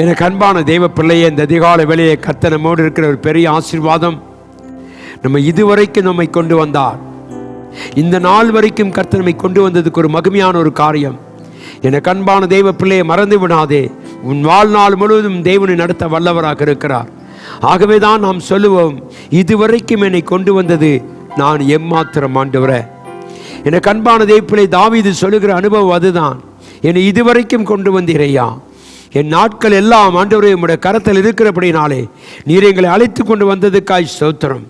எனக்கு அன்பான தெய்வ பிள்ளையே இந்த அதிகால வேலையை கத்த நம்மோடு இருக்கிற ஒரு பெரிய ஆசீர்வாதம் நம்ம இதுவரைக்கும் நம்மை கொண்டு வந்தார். இந்த நாள் வரைக்கும் கர்த்தனமை நம்மை கொண்டு வந்ததுக்கு ஒரு மகிமையான ஒரு காரியம். எனக்கு அன்பான தெய்வ பிள்ளையை மறந்து விடாதே. உன் வாழ்நாள் முழுவதும் தேவனை நடத்த வல்லவராக இருக்கிறார். ஆகவே தான் நாம் சொல்லுவோம் இதுவரைக்கும் என்னை கொண்டு வந்தது நான் எம்மாத்திரம் ஆண்டவர. எனக்கு அன்பான தெய்வ பிள்ளை தாவீது சொல்லுகிற அனுபவம் அதுதான். என்னை இதுவரைக்கும் கொண்டு வந்தீரையா என் நாட்கள் எல்லாம் ஆண்டவரே உம்முடைய கரத்தில் இருக்கிறபடினாலே நீர் எங்களை அழைத்து கொண்டு வந்ததுக்காய் சோத்திரம்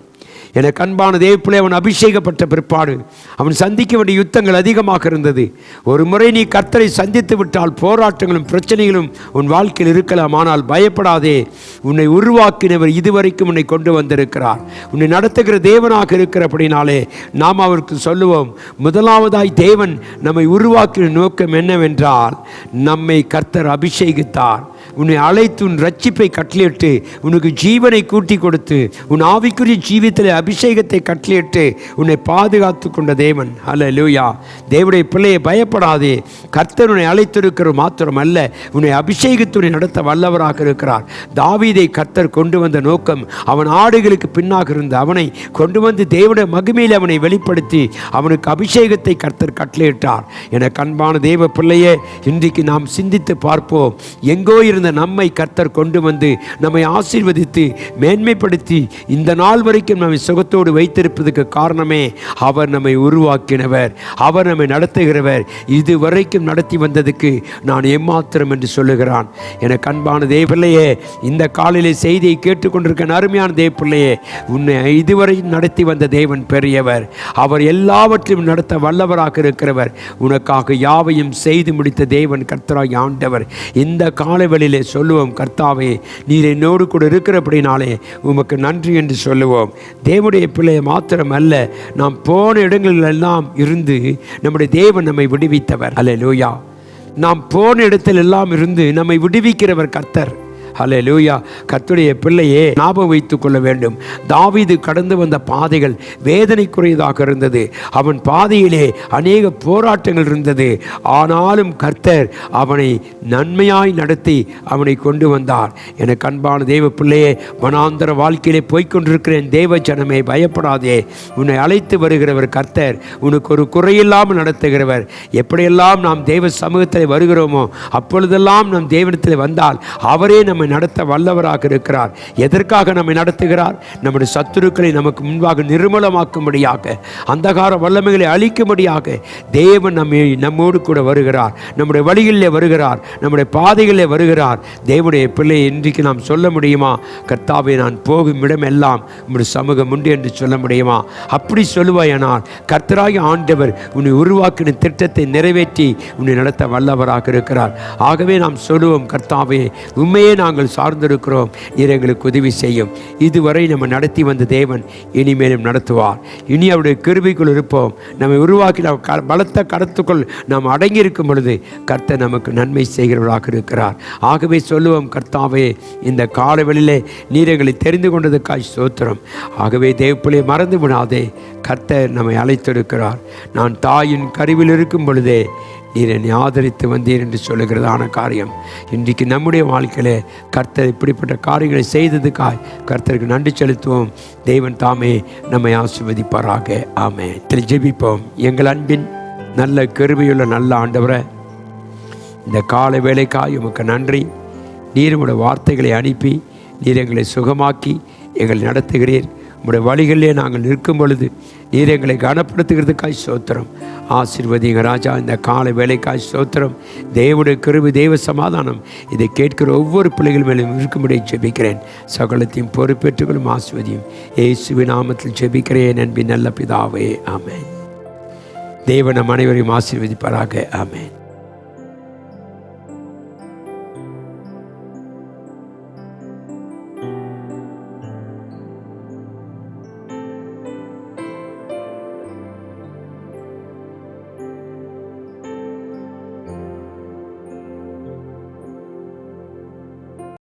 எனக்கு அன்பான தேவப்பிள்ளை அவன் அபிஷேகப்பட்ட பிற்பாடு. அவன் சந்திக்க வேண்டிய யுத்தங்கள் அதிகமாக இருந்தது. ஒரு முறை நீ கர்த்தரை சந்தித்து விட்டால் போராட்டங்களும் பிரச்சனைகளும் உன் வாழ்க்கையில் இருக்கலாம். ஆனால் பயப்படாதே உன்னை உருவாக்கினவர் இதுவரைக்கும் உன்னை கொண்டு வந்திருக்கிறார். உன்னை நடத்துகிற தேவனாக இருக்கிறபடினாலே நாம் அவருக்கு சொல்லுவோம் முதலாவதாய் தேவன் நம்மை உருவாக்கின நோக்கம் என்னவென்றால் நம்மை கர்த்தர் அபிஷேகித்தார். உன்னை அழைத்து உன் ரட்சிப்பை கட்டளையிட்டு உனக்கு ஜீவனை கூட்டி கொடுத்து உன் ஆவிக்குரிய ஜீவித்தில் அபிஷேகத்தை கட்டளையிட்டு உன்னை பாதுகாத்து கொண்ட தேவன். அல்ல லூயா தேவனுடைய பிள்ளையை பயப்படாதே. கர்த்தர் உன்னை அழைத்திருக்கிற மாத்திரம் அல்ல உன்னை அபிஷேகத்துடன் நடத்த வல்லவராக இருக்கிறார். தாவீதை கர்த்தர் கொண்டு வந்த நோக்கம் அவன் ஆடுகளுக்கு பின்னாக இருந்த அவனை கொண்டு வந்து தேவனுடைய மகிமையில் அவனை வெளிப்படுத்தி அவனுக்கு அபிஷேகத்தை கர்த்தர் கட்டளையிட்டார். என கண்பான தேவ பிள்ளையே இன்றைக்கு நாம் சிந்தித்து பார்ப்போம் எங்கோ இருந்த நம்மை கர்த்தர் கொண்டு வந்து நம்மை ஆசீர்வதித்து மேன்மைப்படுத்தி இந்த நாள் வரைக்கும் நம்மை சுகத்தோடு வைத்திருப்பதற்கு காரணமே அவர் நம்மை உருவாக்கினவர் அவர் நம்மை நடத்துகிறவர். இது வரைக்கும் நடத்தி வந்ததுக்கு நான் ஏமாத்திரம் என்று சொல்லுகிறான். எனக்கு அன்பான தேவப்பிள்ளையே இந்த காலையிலே செய்தியை கேட்டுக்கொண்டிருக்க அருமையான தேவப்பிள்ளையே உன்னை இதுவரை நடத்தி வந்த தேவன் பெரியவர். அவர் எல்லாவற்றையும் நடத்த வல்லவராக இருக்கிறவர். உனக்காக யாவையும் செய்து முடித்த தேவன் கர்த்தராய் ஆண்டவர். இந்த காலவெளியில் சொல்லுவோம் கர்த்தாவே நீர் என்னோடு கூட இருக்கிறபடினாலே உமக்கு நன்றி என்று சொல்லுவோம். தேவனுடைய பிள்ளையை மாத்திரம் அல்ல நாம் போன இடங்களிலெல்லாம் இருந்து நம்முடைய தேவன் நம்மை விடுவித்தவர். அல்ல லூயா நாம் போன இடத்தில் எல்லாம் இருந்து நம்மை விடுவிக்கிறவர் கர்த்தர். ஹலே லூயா கத்துடைய பிள்ளையே ஞாபகம் வைத்துக் கொள்ள வேண்டும். தாவிது கடந்து வந்த பாதைகள் வேதனைக்குரியதாக இருந்தது. அவன் பாதையிலே அநேக போராட்டங்கள் இருந்தது. ஆனாலும் கர்த்தர் அவனை நன்மையாய் நடத்தி அவனை கொண்டு வந்தார். எனக்கு அன்பான தெய்வ பிள்ளையே வனாந்தர வாழ்க்கையிலே போய்க்கொண்டிருக்கிறேன் தேவ ஜனமே பயப்படாதே. உன்னை அழைத்து வருகிறவர் கர்த்தர். உனக்கு ஒரு குறையில்லாமல் நடத்துகிறவர். எப்படியெல்லாம் நாம் தேவ சமூகத்தில் வருகிறோமோ அப்பொழுதெல்லாம் நம் தேவனத்தில் வந்தால் அவரே நம்ம நம்மை நடத்த வல்லவராக இருக்கிறார். எதற்காக நம்மை நடத்துகிறார்? நம்முடைய சத்துருக்களை நமக்கு முன்பாக நிர்மூலமாக்கும்படியாக அந்தகார வல்லமைகளை அழிக்கும்படியாக தேவன் நம்மை நம்மோடு கூட வருகிறார். நம்முடைய வழிகளிலே வருகிறார். நம்முடைய பாதைகளிலே வருகிறார். தேவனுடைய பிள்ளையை இன்றைக்கு நாம் சொல்ல முடியுமா? கர்த்தாவை நான் போகும் இடம் எல்லாம் உம்முடைய சமூகம் உண்டு என்று சொல்ல முடியுமா? அப்படி சொல்லுவாயனால் கர்த்தராகி ஆண்டவர் உன்னை உருவாக்கின திட்டத்தை நிறைவேற்றி உன்னை நடத்த வல்லவராக இருக்கிறார். ஆகவே நாம் சொல்லுவோம் கர்த்தாவே உண்மையே நான் நாங்கள் சார்ந்திருக்கிறோம். நீர் எங்களுக்கு உதவி செய்யும். இதுவரை நம்ம நடத்தி வந்த தேவன் இனிமேலும் நடத்துவார். இனி அவருடைய கிருபிக்குள் இருப்போம். நம்மை உருவாக்கி நாம் க பலத்த கடத்துக்குள் நாம் அடங்கியிருக்கும் பொழுது கர்த்தர் நமக்கு நன்மை செய்கிறவராக இருக்கிறார். ஆகவே சொல்லுவோம் கர்த்தாவே இந்த காலவெளியிலே நீர் எங்களை தெரிந்து கொண்டதுக்காய் சோத்திரம் ஆகவே தேவப்பிள்ளையை மறந்து விடாதே. கர்த்தர் நம்மை அழைத்திருக்கிறார். நான் தாயின் கருவில் இருக்கும் பொழுதே நீர் என்னை ஆதரித்து வந்தீர் என்று சொல்லுகிறதான காரியம். இன்றைக்கு நம்முடைய வாழ்க்கையில் கர்த்தர் இப்படிப்பட்ட காரியங்களை செய்ததுக்காய் கர்த்தருக்கு நன்றி செலுத்துவோம். தெய்வன் தாமே நம்மை ஆசிர்வதிப்பாராக. ஆமே திரு ஜெபிப்போம். எங்கள் அன்பின் நல்ல கருவியுள்ள நல்ல ஆண்டவரை இந்த கால வேலைக்காய் உமக்கு நன்றி. நீர் உடைய வார்த்தைகளை அனுப்பி நீர் எங்களை சுகமாக்கி எங்களை நடத்துகிறீர். உங்களுடைய வழிகளிலே நாங்கள் நிற்கும் பொழுது நீர் எங்களை கனப்படுத்துகிறதுக்காய் சோத்திரம் ஆசிர்வதிங்க ராஜா இந்த காலை வேலைக்காய் சோத்திரம் தேவனுடைய கருவி தெய்வ சமாதானம். இதை கேட்கிற ஒவ்வொரு பிள்ளைகள் மேலும் இருக்கும்படி ஜெபிக்கிறேன். சகலத்தையும் பொறுப்பேற்றுகளும் ஆசிர்வதியும். இயேசுவி நாமத்தில் ஜெபிக்கிறேன் அன்பின் நல்ல பிதாவே. ஆமேன். தேவன் நம் அனைவரையும் ஆசீர்வதிப்பாராக. ஆமேன்.